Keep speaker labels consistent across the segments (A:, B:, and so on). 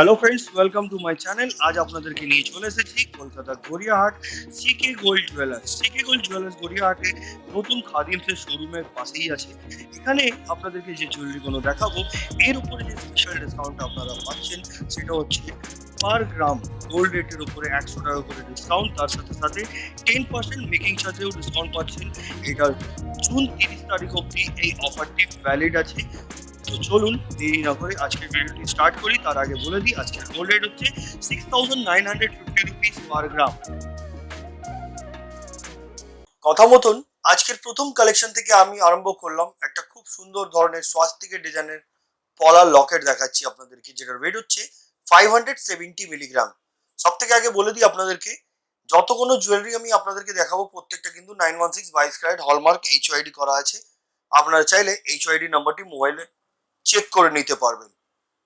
A: Hello friends welcome to my channel আজ আপনাদেরকে নিয়ে চলে এসেছি কলকাতার Gariahat CK gold jewellers CK gold jewellers গড়িয়াহাটে নতুন খাদিমসের শোরুমের পাশেই আছে। এখানে আপনাদেরকে যে জুয়েলারিগুলো দেখাবো, এর উপরে যে স্পেশাল ডিসকাউন্ট আপনারা পাচ্ছেন, সেটা হচ্ছে পার গ্রাম গোল্ড রেটের উপরে একশো টাকা করে ডিসকাউন্ট তার সাথে সাথে টেন পার্সেন্ট মেকিং চার্জেও ডিসকাউন্ট পাচ্ছেন। এটা জুন তিরিশ তারিখ অবধি এই অফারটি ভ্যালিড আছে। তো চলুন, দেরি না করে আজকের ভিডিওটি স্টার্ট করি। তার আগে বলে দিই, আজকের গোল্ড রেট হচ্ছে six thousand nine hundred fifty rupees per gram কথা মতন, আজকের প্রথম কালেকশন থেকে আমি আরম্ভ করলাম একটা খুব সুন্দর ধরনের স্বাস্তিকের ডিজাইনের পলার লকেট দেখাচ্ছি আপনাদেরকে, যেটার ওয়েট হচ্ছে ফাইভ হান্ড্রেড সেভেন্টি মিলিগ্রাম সব থেকে আগে বলে দিই আপনাদেরকে যত কোনো জুয়েলারি আমি আপনাদেরকে দেখাবো, প্রত্যেকটা কিন্তু নাইন ওয়ান সিক্স বাইশ ক্যারেট হলমার্ক এইচ ওয়াইডি করা আছে। আপনারা চাইলে এইচ ওয়াইডি নাম্বারটি মোবাইলে চেক করে নিতে পারবেন।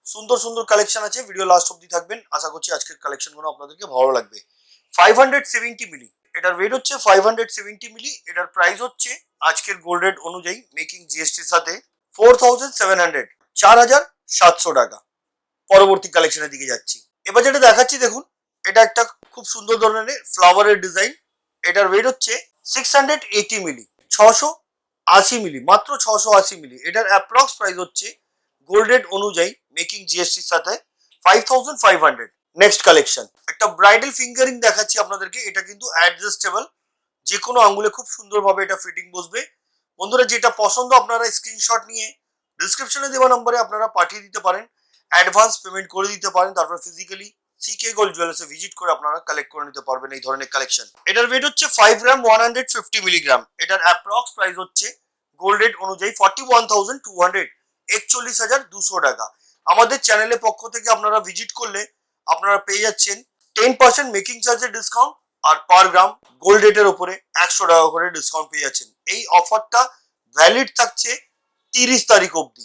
A: সুন্দর সুন্দর কালেকশন আছে ভিডিও লাস্ট অব্দি থাকবেন। আশা করছি আজকের কালেকশনগুলো আপনাদেরকে ভালো লাগবে। ফাইভ হান্ড্রেড সেভেন্টি মিলি এটার ওয়েট হচ্ছে ফাইভ হান্ড্রেড সেভেন্টি মিলি এটার প্রাইস হচ্ছে আজকের গোল্ড রেট অনুযায়ী মেকিং জিএসটির সাথে ফোর থাউজেন্ড সেভেন হান্ড্রেড চার হাজার সাতশো টাকা। পরবর্তী কালেকশনের দিকে যাচ্ছি। এবার যেটা দেখাচ্ছি, দেখুন, এটা একটা খুব সুন্দর ধরনের ফ্লাওয়ারের ডিজাইন এটার ওয়েট হচ্ছে সিক্স হান্ড্রেড এইটি মিলি ছশো আশি মিলি মাত্র ছশো আশি মিলি এটার অ্যাপ্রক্স প্রাইস হচ্ছে গোল্ড রেট অনুযায়ী মেকিং জিএসটির সাথে five thousand five hundred next collection একটা ব্রাইডাল ফিঙ্গারিং দেখাচ্ছি আপনাদেরকে, এটা কিন্তু অ্যাডজাস্টেবল যে কোনো আঙ্গুলে খুব সুন্দরভাবে এটা ফিটিং বসবে। বন্ধুরা, যেটা পছন্দ আপনারা স্ক্রিনশট নিয়ে ডিসক্রিপশনে দেওয়া নম্বরে আপনারা পাঠিয়ে দিতে পারেন। অ্যাডভান্স পেমেন্ট করে দিতে পারেন, তারপর ফিজিক্যালি সিকে গোল্ড জুয়েলার্সে ভিজিট করে আপনারা কালেক্ট করে নিতে পারবেন এই ধরনের কালেকশন এটার ওয়েট হচ্ছে five gram one hundred fifty milligram এটার অ্যাপ্রক্স প্রাইস হচ্ছে গোল্ড রেট অনুযায়ী forty one thousand two hundred একচল্লিশ হাজার দুশো টাকা। আমাদের চ্যানেলের পক্ষ থেকে আপনারা ভিজিট করলে আপনারা পেয়ে যাচ্ছেন টেন পার্সেন্ট মেকিং চার্জের ডিসকাউন্ট আর পার গ্রাম গোল্ড রেটের উপরে একশো টাকা করে ডিসকাউন্ট পেয়ে যাচ্ছেন। এই অফারটা ভ্যালিড থাকছে তিরিশ তারিখ অবধি।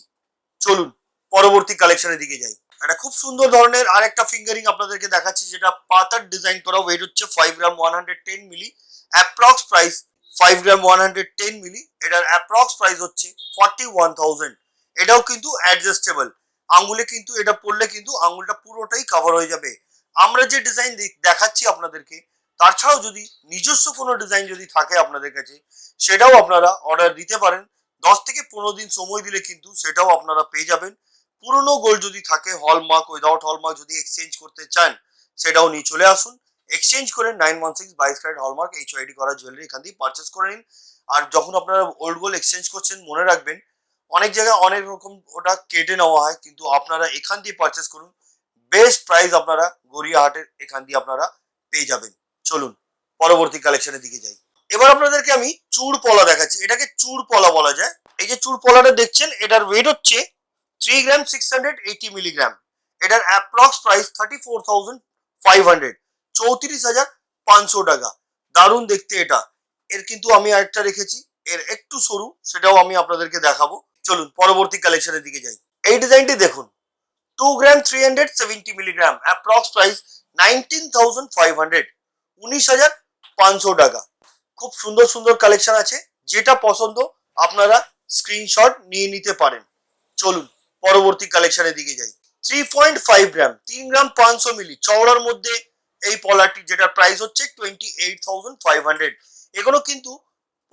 A: চলুন, পরবর্তী কালেকশনের দিকে যাই। একটা খুব সুন্দর ধরনের আরেকটা ফিঙ্গারিং আপনাদেরকে দেখাচ্ছি, যেটা পাতার ডিজাইন করা ওয়েট হচ্ছে five gram one hundred ten milli approx price five gram one hundred ten milli এটার অ্যাপ্রক্স প্রাইস হচ্ছে ফর্টি ওয়ান থাউজেন্ড এটাও কিন্তু অ্যাডজাস্টেবল আঙ্গুলে কিন্তু এটা পড়লে কিন্তু আঙ্গুলটা পুরোটাই কভার হয়ে যাবে। আমরা যে ডিজাইন দেখাচ্ছি আপনাদেরকে, তার ছাড়াও যদি নিজস্ব কোনো ডিজাইন যদি থাকে আপনাদের কাছে, সেটাও আপনারা অর্ডার দিতে পারেন। দশ থেকে পনেরো দিন সময় দিলে কিন্তু সেটাও আপনারা পেয়ে যাবেন। পুরনো গোল্ড যদি থাকে হলমার্ক উইদাউট হলমার্ক যদি এক্সচেঞ্জ করতে চান, সেটাও নিয়ে চলে আসুন। এক্সচেঞ্জ করে নাইন ওয়ান সিক্স বাইশ ক্যারেট হলমার্ক এইচ আইডি করা জুয়েলারি এখান থেকে পারচেস করে নিন। আর যখন আপনারা ওল্ড গোল্ড এক্সচেঞ্জ করছেন, মনে রাখবেন অনেক জায়গায় অনেক রকম ওটা কেটে নেওয়া হয়, কিন্তু আপনারা এখান দিয়ে পারচেস করুন। বেস্ট প্রাইস আপনারা গড়িয়াহাটের এখান দিয়ে আপনারা পেয়ে যাবেন। চলুন, পরবর্তী কালেকশনের দিকে যাই। এবার আপনাদেরকে আমি চুর পলা দেখাচ্ছি। এটাকে চুর পলা বলা যায়। এই যে চুর পলাটা দেখছেন, এটার ওয়েট হচ্ছে three gram six hundred eighty milligram এটার approx price thirty four thousand five hundred চৌত্রিশ হাজার পাঁচশো টাকা। দারুণ দেখতে এটা। এর কিন্তু আমি আরেকটা রেখেছি। এর একটু সরু, সেটাও আমি আপনাদেরকে দেখাবো। চলুন, পরবর্তী কালেকশনের দিকে যাই। এই ডিজাইনটি দেখুন। Two gram three hundred seventy milligram approx price nineteen thousand five hundred উনিশ হাজার পাঁচশো টাকা। খুব সুন্দর সুন্দর কালেকশন আছে। যেটা পছন্দ, আপনারা স্ক্রিনশট নিয়ে নিতে পারেন। চলুন, পরবর্তী কালেকশনের দিকে যাই। থ্রি পয়েন্ট ফাইভ গ্রাম তিন গ্রাম পাঁচশো মিলি চওড়ার মধ্যে এই পলারটি যেটা প্রাইস হচ্ছে twenty eight thousand five hundred এগুলো কিন্তু,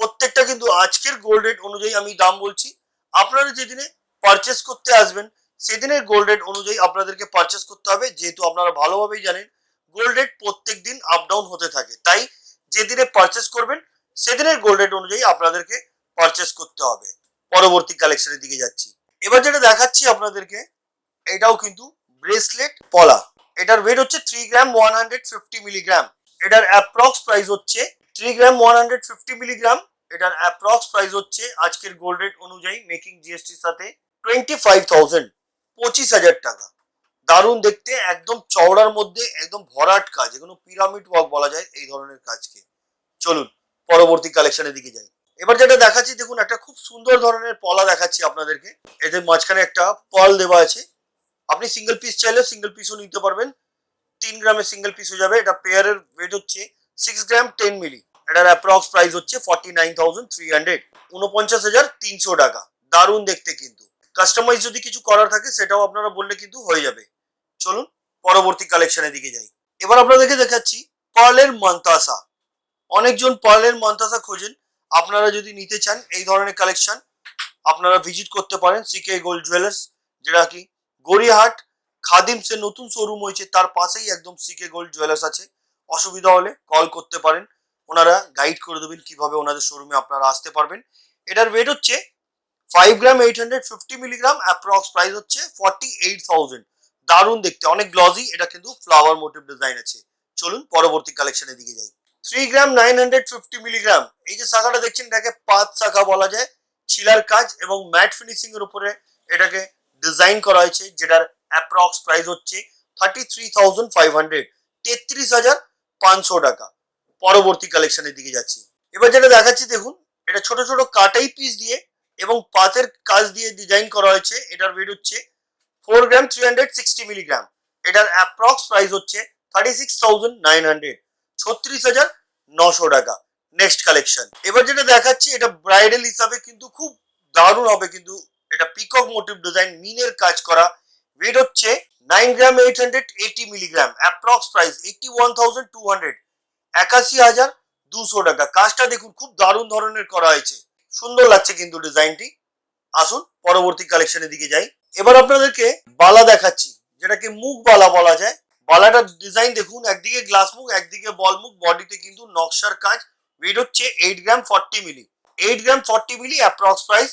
A: প্রত্যেকটা কিন্তু আজকের গোল্ড রেট অনুযায়ী আমি দাম বলছি। আপনারা যেদিনে পারচেস করতে আসবেন, সেদিনের গোল্ড রেট অনুযায়ী আপনাদেরকে পারচেস করতে হবে। যেহেতু আপনারা ভালোভাবেই জানেন গোল্ড রেট প্রত্যেক দিন আপ ডাউন হতে থাকে। তাই যেদিনে পারচেস করবেন, সেদিনের গোল্ড রেট অনুযায়ী আপনাদেরকে পারচেস করতে হবে। পরবর্তী কালেকশনের দিকে যাচ্ছি। এবার যেটা দেখাচ্ছি আপনাদেরকে, এটাও কিন্তু ব্রেসলেট পলা। এটার ওয়েট হচ্ছে three gram one hundred fifty milligram এটার অ্যাপ্রক্স প্রাইস হচ্ছে three gram one hundred fifty milligram এটার অ্যাপ্রক্স প্রাইস হচ্ছে আজকের গোল্ড রেট অনুযায়ী মেকিং জিএসটির সাথে টোয়েন্টি ফাইভ থাউজেন্ড পঁচিশ হাজার টাকা। দারুণ দেখতে, একদম চওড়ার মধ্যে, একদম ভরাট কাজ এগুলো পিরামিড ওয়ার্ক বলা যায় এই ধরনের কাজকে। চলুন, পরবর্তী কালেকশনের দিকে যাই। এবার যেটা দেখাচ্ছি, দেখুন, একটা খুব সুন্দর ধরনের পলা দেখাচ্ছি আপনাদেরকে। এদের মাঝখানে একটা পল দেওয়া আছে। আপনি সিঙ্গেল পিস চাইলে সিঙ্গেল পিসও নিতে পারবেন। তিন গ্রামের সিঙ্গেল পিস হয়ে যাবে। এটা পেয়ারের ওয়েট হচ্ছে সিক্স গ্রাম টেন মিলি এটার অ্যাপ্রক্স প্রাইস হচ্ছে forty nine thousand three hundred উনপঞ্চাশ হাজার তিনশো টাকা। দারুণ দেখতে কিন্তু। কাস্টমাইজ যদি কিছু করার থাকে, সেটাও আপনারা বললে কিন্তু হয়ে যাবে। চলুন, পরবর্তী কালেকশনের দিকে যাই। এবার আপনাদেরকে দেখাচ্ছি পার্লের মন্তাসা অনেকজন পার্লের মন্তাসা খোঁজেন। আপনারা যদি নিতে চান এই ধরনের কালেকশন আপনারা ভিজিট করতে পারেন সিকে গোল্ড জুয়েলার্স যেটা কি গড়িয়াহাট, খাদিমসের নতুন শোরুম হয়েছে, তার পাশেই একদম সিকে গোল্ড জুয়েলার্স আছে। অসুবিধা হলে কল করতে পারেন। ওনারা গাইড করে দেবেন কীভাবে ওনাদের শোরুমে আপনারা আসতে পারবেন। এটার ওয়েট হচ্ছে five gram eight hundred fifty milligram approx price হচ্ছে ফর্টি এইট থাউজেন্ড দারুণ দেখতে, অনেক গ্লজি এটা কিন্তু ফ্লাওয়ার মোটিভ ডিজাইন আছে। চলুন পরবর্তী কালেকশনের দিকে যাই। Three gram nine hundred fifty milligram এই যে শাখাটা দেখছেন, এটাকে পাঁচ শাখা বলা যায়। ছিলার কাজ এবং ম্যাট ফিনিশিং এর উপরে এটাকে ডিজাইন করা হয়েছে, যেটার অ্যাপ্রক্স প্রাইস হচ্ছে thirty three thousand five hundred তেত্রিশ হাজার পাঁচশো টাকা। পরবর্তী কালেকশনের দিকে যাচ্ছি। এবার যেটা দেখাচ্ছি দেখুন, এটা ছোট ছোট কাটাই পিস দিয়ে এবং পাতের কাজ দিয়ে ডিজাইন করা হয়েছে। এটার ওয়েট হচ্ছে four gram three hundred sixty milligram এটার অ্যাপ্রক্স প্রাইস হচ্ছে thirty six thousand nine hundred ছত্রিশ হাজার নশো টাকা। নেক্সট কালেকশন এবার যেটা দেখাচ্ছি, এটা ব্রাইডাল হিসাবে কিন্তু খুব দারুণ হবে কিন্তু এটা পিকক মোটিভ ডিজাইন মিনের কাজ করা। ওয়েট হচ্ছে nine gram eight hundred eighty milligram approx price eighty one thousand two hundred একাশি হাজার দুশো টাকা। কাজটা দেখুন, খুব দারুণ ধরনের করা হয়েছে। সুন্দর লাগছে কিন্তু ডিজাইনটি। আসুন, পরবর্তী কালেকশনের দিকে যাই। এবার আপনাদেরকে বালা দেখাচ্ছি, যেটাকে মুখ বালা বলা যায়। বালাটার ডিজাইন দেখুন, একদিকে গ্লাস মুখ, একদিকে বল মুখ বডিতে কিন্তু নকশার কাজ। ওয়েট হচ্ছে eight gram forty milli eight gram forty milli approx price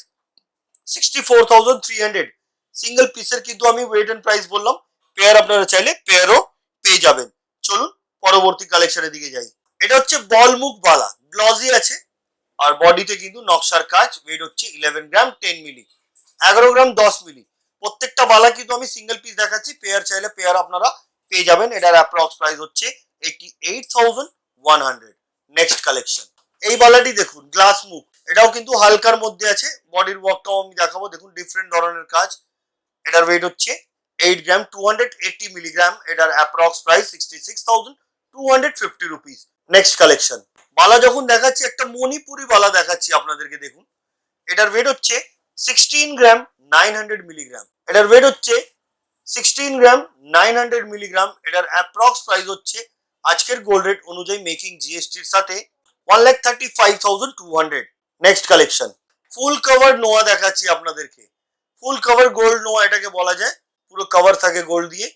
A: sixty four thousand three hundred single পিসের কিন্তু আমি ওয়েট অ্যান্ড প্রাইস বললাম। পেয়ার আপনারা চাইলে পেয়ারও পেয়ে যাবেন। চলুন পরবর্তী কালেকশনের দিকে যাই। এটা হচ্ছে বল মুখ বালা গ্লজি আছে, আর বডিতে কিন্তু নকশার কাজ ওয়েট হচ্ছে ইলেভেন গ্রাম টেন মিলি এগারো গ্রাম দশ মিলি প্রত্যেকটা বালা কিন্তু আমি সিঙ্গেল পিস দেখাচ্ছি পেয়ার চাইলে পেয়ার আপনারা পেয়ে যাবেন। এটার অ্যাপ্রক্স প্রাইস হচ্ছে eighty eight thousand one hundred next collection এই বালাটি দেখুন গ্লাস মুখ। এটাও কিন্তু হালকার মধ্যে আছে বডির ওয়ার্কটাও আমি দেখাবো। দেখুন ডিফারেন্ট ধরনের কাজ। এটার ওয়েট হচ্ছে eight gram two hundred eighty milligram এটার approx price sixty six thousand two hundred fifty rupees next collection বালা যখন দেখাচ্ছি, একটা মণিপুরি বালা দেখাচ্ছি আপনাদেরকে দেখুন। এটার ওয়েট হচ্ছে sixteen gram nine hundred milligram এটার ওয়েট হচ্ছে sixteen gram nine hundred milligram এটার অ্যাপ্রক্স প্রাইস হচ্ছে আজকের গোল্ড রেট অনুযায়ী মেকিং জিএসটির সাথে one lakh thirty five thousand two hundred next collection full cover নোয়া দেখাচ্ছি আপনাদেরকে। ফুল কভার গোল্ড নোয়া এটাকে বলা যায়। পুরো কভার থাকে গোল্ড দিয়ে।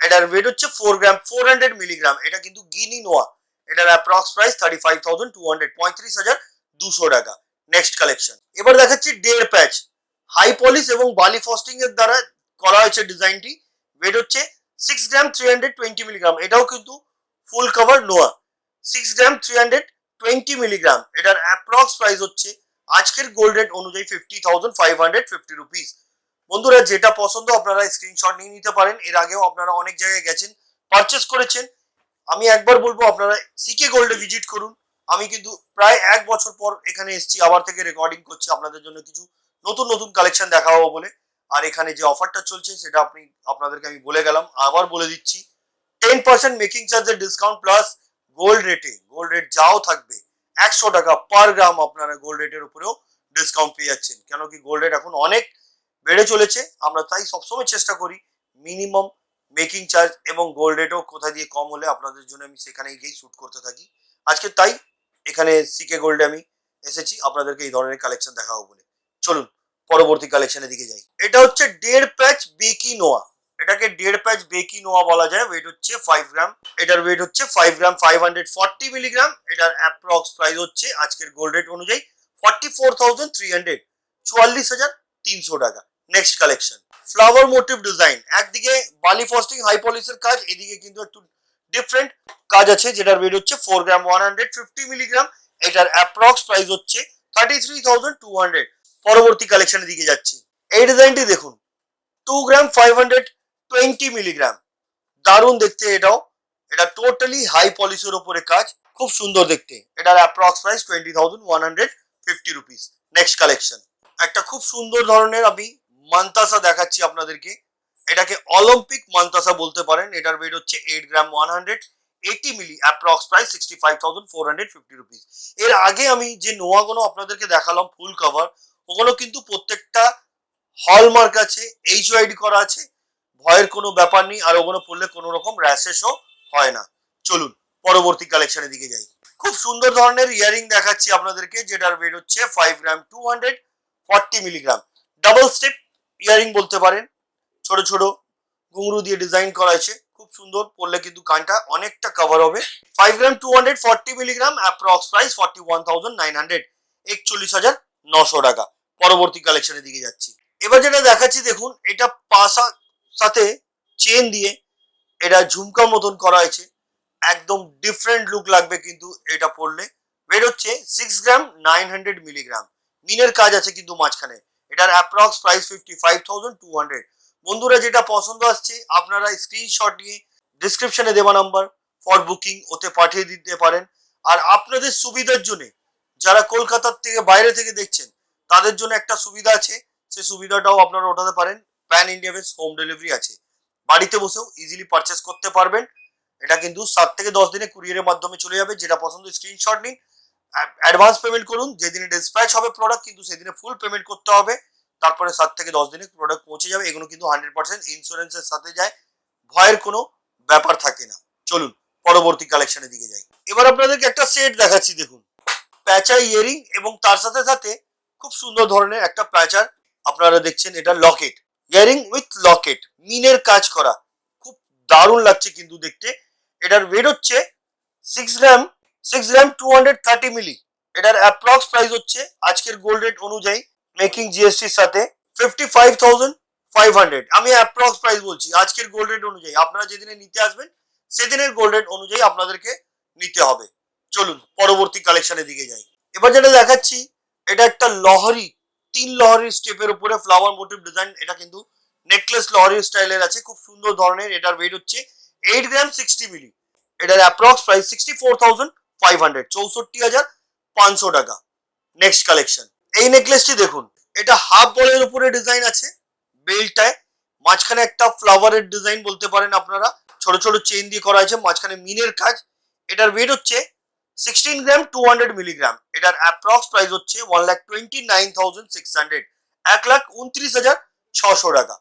A: এটার ওয়েট হচ্ছে four gram four hundred milligram এটা কিন্তু গিনি নোয়া। এটার approx price thirty five thousand two hundred পঁয়ত্রিশ হাজার দুশো টাকা। নেক্সট কালেকশন এবার দেখাচ্ছি ডের প্যাচ হাই পলিশ এবং বালি ফস্টিং এর দ্বারা করা হয়েছে ডিজাইনটি ওয়েট হচ্ছে six gram three hundred twenty milligram এটাও কিন্তু ফুল কভার নোয়া। Six gram three hundred twenty milligram এটার অ্যাপ্রক্স প্রাইস হচ্ছে আজকের গোল্ড রেট অনুযায়ী fifty thousand five hundred fifty rupees বন্ধুরা, যেটা পছন্দ আপনারা স্ক্রিনশট নিয়ে নিতে পারেন। এর আগেও আপনারা অনেক জায়গায় গেছেন পারচেস করেছেন। আমি একবার বলব, আপনারা সিকে গোল্ডে ভিজিট করুন। আমি কিন্তু প্রায় এক বছর পর এখানে এসেছি, আবার থেকে রেকর্ডিং করছি। আপনাদের জন্য কিছু নতুন নতুন কালেকশন দেখাবো বলে। আর এখানে যে অফারটা চলছে, সেটা আপনি, আপনাদেরকে আমি বলে গেলাম। আবার বলে দিচ্ছি টেন পার্সেন্ট মেকিং চার্জের ডিসকাউন্ট প্লাস গোল্ড রেটে গোল্ড রেট যাও থাকবে, একশো টাকা পার গ্রাম আপনারা গোল্ড রেটের উপরেও ডিসকাউন্ট পেয়ে যাচ্ছেন। কেন কি গোল্ড রেট এখন অনেক বেড়ে চলেছে। আমরা তাই সবসময় চেষ্টা করি মিনিমাম মেকিং চার্জ এবং গোল্ড রেটও কোথা দিয়ে কম হলে আপনাদের জন্য আমি সেখানে গিয়েই শ্যুট করতে থাকি। আজকে তাই এখানে সিকে গোল্ডে আমি এসেছি, আপনাদেরকে এই ধরনের কালেকশন দেখাবো বলে। চলুন, পরবর্তী কালেকশনের দিকে যাই। এটা হচ্ছে দেড় প্যাচ বেকি নোয়া। এটাকে দেড় প্যাচ বেকি নোয়া বলা যায়। ওয়েট হচ্ছে ফাইভ গ্রাম এটার ওয়েট হচ্ছে five gram five hundred forty milligram এটার অ্যাপ্রক্স প্রাইস হচ্ছে আজকের গোল্ড রেট অনুযায়ী forty four thousand three hundred চুয়াল্লিশ হাজার তিনশো টাকা। Next collection flower motif design একদিকে বালি ফস্টিং হাই পলিশের কাজ, এদিকে কিন্তু একটু ডিফারেন্ট কাজ আছে, যেটার ওয়েট হচ্ছে four gram one hundred fifty milligram এটার অ্যাপ্রক্স প্রাইস হচ্ছে thirty three thousand two hundred পরবর্তী কালেকশনের দিকে যাচ্ছি। এই ডিজাইনটি দেখুন। Two gram five hundred twenty milligram দারুণ দেখতে এটাও। এটা টোটালি হাই পলিশের ওপরে কাজ। খুব সুন্দর দেখতে। এটার approx price twenty thousand one hundred fifty rupees next collection একটা খুব সুন্দর ধরনের আমি মান্তাসা দেখাচ্ছি আপনাদেরকে। এটাকে অলিম্পিক মান্তাসা বলতে পারেন। এটার ওয়েট হচ্ছে eight gram one hundred eighty milli approx price sixty five thousand four hundred fifty rupees এর আগে আমি যে নোয়াগুলো আপনাদেরকে দেখালাম ফুল কভার ওগুলো কিন্তু প্রত্যেকটা হলমার্ক আছে এইচ ওয়াইডি করা আছে। ভয়ের কোনো ব্যাপার নেই, আর ওগুলো পড়লে কোনো রকম র্যাশেসও হয় না। চলুন, পরবর্তী কালেকশনের দিকে যাই। খুব সুন্দর ধরনের ইয়ারিং দেখাচ্ছি আপনাদেরকে, যেটার ওয়েট হচ্ছে five gram two hundred forty milligram double step earring বলতে পারেন। ছোট ছোট ঘুঙরু দিয়ে ডিজাইন করা আছে খুব সুন্দর, পরলে কিন্তু কানটা অনেকটা কভার হবে। Five gram two hundred forty milligram approx price forty one thousand nine hundred একচল্লিশ হাজার নশো টাকা। পরবর্তী কালেকশনের দিকে যাচ্ছি। এবার যেটা দেখাচ্ছি, দেখুন, এটা পাশা, সাথে চেন দিয়ে এটা ঝুমকার মতন করা হয়েছে। একদম ডিফারেন্ট লুক লাগবে কিন্তু এটা পরলে। ওয়েট হচ্ছে six gram nine hundred milligram মিনের কাজ আছে কিন্তু মাঝখানে। এটার approx price fifty five thousand two hundred বন্ধুরা, যেটা পছন্দ আসছে, আপনারা স্ক্রিনশট নিয়ে ডিসক্রিপশনে দেওয়া নাম্বার ফর বুকিং ওতে পাঠিয়ে দিতে পারেন। আর আপনাদের সুবিধার জন্য, যারা কলকাতার থেকে বাইরে থেকে দেখছেন, তাদের জন্য একটা সুবিধা আছে। সেই সুবিধাটাও আপনারা ওঠাতে পারেন। Pan India base home delivery আছে। বাড়িতে বসেও ইজিলি পারচেস করতে পারবেন। এটা কিন্তু সাত থেকে দশ দিনে কুরিয়ারের মাধ্যমে চলে যাবে। যেটা পছন্দ স্ক্রিনশট নিন। অ্যাডভান্স পেমেন্ট করুন, যেদিনে ডিসপ্যাচ হবে প্রোডাক্ট কিন্তু সেদিনে ফুল পেমেন্ট করতে হবে। তারপরে সাত থেকে দশ দিনে প্রোডাক্ট পৌঁছে যাবে, এগুলো কিন্তু হান্ড্রেড পার্সেন্ট ইন্স্যুরেন্সের সাথে যায়। ভয়ের কোনো ব্যাপার থাকে না। চলুন, পরবর্তী কালেকশনের দিকে যাই। এবার আপনাদেরকে একটা সেট দেখাচ্ছি, দেখুন। প্যাচা ইয়ারিং এবং তার সাথে সাথে খুব সুন্দর ধরনের একটা প্যাচার আপনারা দেখছেন, এটা লকেট ইয়ারিং উইথ লকেট মিনের কাজ করা। খুব দারুণ লাগছে কিন্তু দেখতে। এটার ওয়েট হচ্ছে six gram six gram two hundred thirty milli এটার অ্যাপ্রক্স প্রাইস হচ্ছে আজকের গোল্ড রেট অনুযায়ী মেকিং জিএসটির সাথে fifty five thousand five hundred আমি অ্যাপ্রক্স প্রাইস বলছি আজকের গোল্ড রেট অনুযায়ী। আপনারা যেদিনে নিতে আসবেন, সেদিনের গোল্ড রেট অনুযায়ী আপনাদেরকে নিতে হবে। চলুন, পরবর্তী কালেকশনের দিকে যাই। এবার যেটা দেখাচ্ছি, এটা একটা লহরি, তিন লহরির স্টেপের উপরে ফ্লাওয়ার মোটিভ ডিজাইন এটা কিন্তু নেকলেস লহরি স্টাইলের আছে, খুব সুন্দর ধরনের। এটার ওয়েট হচ্ছে এইট গ্রাম সিক্সটি মিলি এটার approx price sixty four thousand five hundred চৌষট্টি হাজার, পাঁচশো টাকা। নেক্সট কালেকশন এই নেকলেসটি দেখুন, এটা হাফ বলের উপরে ডিজাইন আছে, বেল্টটায়। মাঝখানে একটা ফ্লাওয়ারের ডিজাইন বলতে পারেন আপনারা। ছোট ছোট চেন দিয়ে করা আছে, মাঝখানে মিনের কাজ। এটার ওয়েট হচ্ছে sixteen gram two hundred milligram এটার অ্যাপ্রক্স প্রাইস হচ্ছে one lakh twenty nine thousand six hundred এক লাখ উনত্রিশ হাজার ছশো টাকা।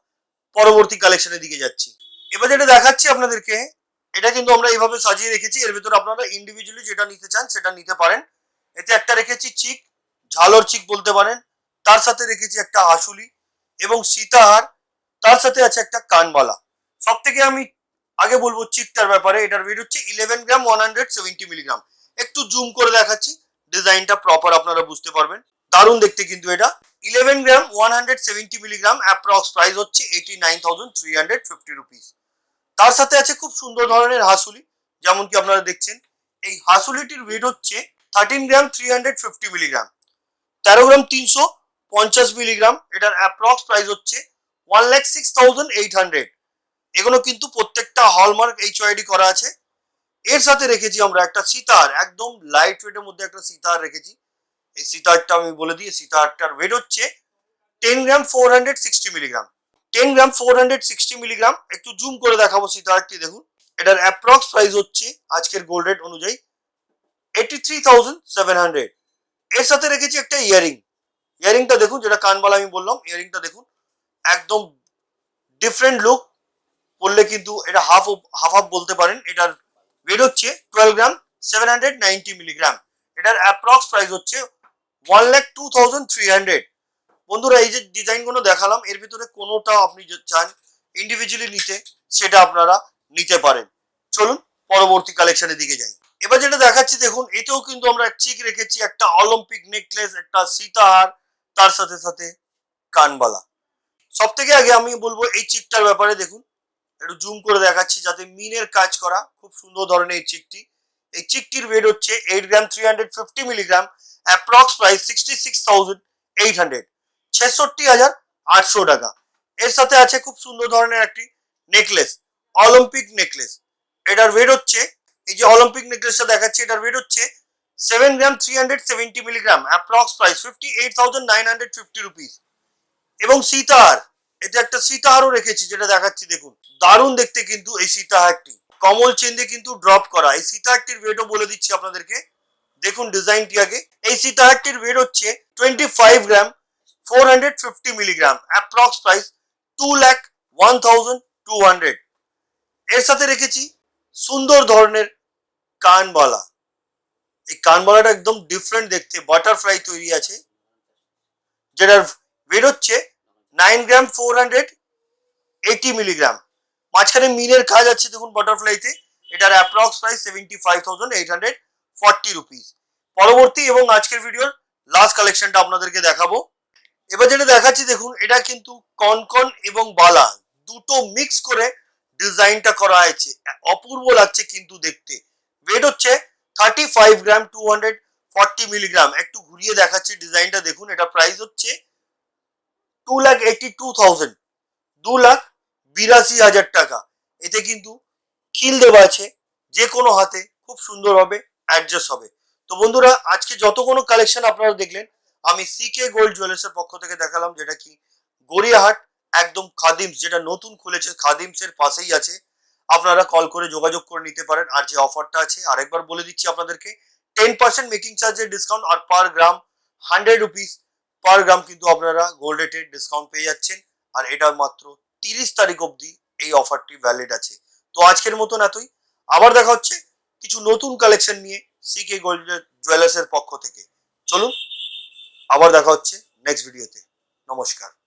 A: পরবর্তী কালেকশনের দিকে যাচ্ছি। এবার যেটা দেখাচ্ছি আপনাদেরকে এটা কিন্তু আমরা এইভাবে সাজিয়ে রেখেছি। এর ভিতরে আপনারা ইন্ডিভিজুয়ালি যেটা নিতে চান সেটা নিতে পারেন। এতে একটা রেখেছি চিক, ঝালর চিক বলতে পারেন। তার সাথে রেখেছি একটা হাসুলি এবং সীতাহার। তার সাথে আছে একটা কানবালা সব থেকে আমি আগে বলব চিকটার ব্যাপারে, এটার ওয়েট হচ্ছে eleven gram one hundred seventy milligram একটু জুম করে দেখাচ্ছি ডিজাইনটা প্রপার আপনারা বুঝতে পারবেন। দারুণ দেখতে কিন্তু এটা। Eleven gram one hundred seventy milligram approx price হচ্ছে eighty nine thousand three hundred fifty rupees তার সাথে আছে খুব সুন্দর ধরনের হাসুলি যেমন কি আপনারা দেখছেন। এই হাসুলিটির ওয়েট হচ্ছে thirteen gram three hundred fifty milligram তেরো গ্রাম তিনশো পঞ্চাশ মিলিগ্রাম এটার অ্যাপ্রক্স প্রাইস হচ্ছে one lakh six thousand eight hundred এগুলো কিন্তু প্রত্যেকটা হলমার্ক এইচ ওয়াইডি করা আছে। এর সাথে রেখেছি আমরা একটা সিতার, একদম লাইট ওয়েটের মধ্যে একটা সিতার রেখেছি। এই সিতারটা আমি বলে দিই সিতারটার ওয়েট হচ্ছে ten gram four hundred sixty milligram ten gram four hundred sixty milligram একটু জুম করে দেখাবো সীতারটি, দেখুন। এটার অ্যাপ্রক্স প্রাইস হচ্ছে আজকের গোল্ড রেট অনুযায়ী eighty three thousand seven hundred এর সাথে রেখেছি একটা ইয়ারিং ইয়ারিংটা দেখুন, যেটা কানবালা আমি বললাম ইয়ারিংটা দেখুন। একদম ডিফারেন্ট লুক পড়লে কিন্তু এটা হাফ হাফ হাফ বলতে পারেন। এটার ওয়েট হচ্ছে twelve gram seven hundred ninety milligram এটার অ্যাপ্রক্স প্রাইস হচ্ছে one lakh two thousand three hundred বন্ধুরা, এই যে ডিজাইনগুলো দেখালাম, এর ভিতরে কোনোটা আপনি চান ইন্ডিভিজুয়ালি নিতে, সেটা আপনারা নিতে পারেন। চলুন, পরবর্তী কালেকশনের দিকে যাই। এবার যেটা দেখাচ্ছি, দেখুন, এতেও কিন্তু আমরা চিক রেখেছি একটা অলিম্পিক নেকলেস একটা সীতাহার, তার সাথে সাথে কানবালা। সব থেকে আগে আমি বলব, এই চিকটার ব্যাপারে দেখুন, একটু জুম করে দেখাচ্ছি, যাতে মিনের কাজ করা, খুব সুন্দর ধরনের এই চিকটি। এই চিকটির ওয়েট হচ্ছে eight gram three hundred fifty milligram approx price sixty six thousand eight hundred ছেষট্টি হাজার আটশো টাকা। এর সাথে আছে খুব সুন্দর ধরনের একটি নেকলেস অলিম্পিক নেকলেস এটার ওয়েট হচ্ছে, এই যে অলিম্পিক নেকলেসটা দেখাচ্ছি, এটার ওয়েট হচ্ছে seven gram three hundred seventy milligram approx price fifty eight thousand nine hundred fifty rupees এবং সীতাহার এটা একটা সীতাহারও রেখেছি, যেটা দেখাচ্ছি, দেখুন। দারুণ দেখতে কিন্তু এই সীতাহারটি। কমল চেন্দে কিন্তু ড্রপ করা। এই সীতাহারটির ওয়েটও বলে দিচ্ছি আপনাদেরকে। দেখুন ডিজাইনটি আগে। এই সীতাহারটির ওয়েট হচ্ছে twenty five gram four hundred fifty milligram approx price two lakh one thousand two hundred এর সাথে রেখেছি সুন্দর ধরনের কানবালা। এই কানবালাটা একদম ডিফারেন্ট দেখতে বাটারফ্লাই তৈরি আছে। যেটার ওয়েট হচ্ছে nine gram four hundred eighty milligram মাঝখানে মিনের কাজ আছে দেখুন বাটারফ্লাইতে এটার approx price seventy five thousand eight hundred forty rupees পরবর্তী এবং আজকের ভিডিওর লাস্ট কালেকশনটা আপনাদেরকে দেখাবো। এবার যেটা দেখাচ্ছি, দেখুন, এটা কিন্তু কনকন এবং বালা দুটো মিক্স করে ডিজাইনটা করা হয়েছে। অপূর্ব লাগছে কিন্তু দেখতে। ওয়েট হচ্ছে thirty five gram two hundred forty milligram একটু ঘুরিয়ে দেখাচ্ছি ডিজাইনটা, দেখুন, এটা প্রাইস হচ্ছে two lakh eighty two thousand দু লাখ বিরাশি হাজার টাকা। এতে কিন্তু খিল দেওয়া আছে, যে কোনো হাতে খুব সুন্দরভাবে অ্যাডজাস্ট হবে। তো বন্ধুরা, আজকে যত কোনো কালেকশন আপনারা দেখলেন আমি সিকে গোল্ড জুয়েলার্সের পক্ষ থেকে দেখালাম যেটা কি গড়িয়াহাট একদম খাদিমস, যেটা নতুন খুলেছে খাদিমসের পাশেই আছে। আপনারা কল করে যোগাযোগ করে নিতে পারেন। আর যে অফারটা আছে, আরেকবার বলে দিচ্ছি আপনাদেরকে টেন পার্সেন্ট মেকিং চার্জের ডিসকাউন্ট আর per gram hundred rupees per gram কিন্তু আপনারা গোল্ড রেটের ডিসকাউন্ট পেয়ে যাচ্ছেন। আর এটা মাত্র তিরিশ তারিখ অবধি এই অফারটি ভ্যালিড আছে। তো আজকের মতন এতই। আবার দেখা হচ্ছে কিছু নতুন কালেকশন নিয়ে সিকে গোল্ড জুয়েলার্সের পক্ষ থেকে। চলুন আবার দেখা হচ্ছে নেক্সট ভিডিওতে নমস্কার।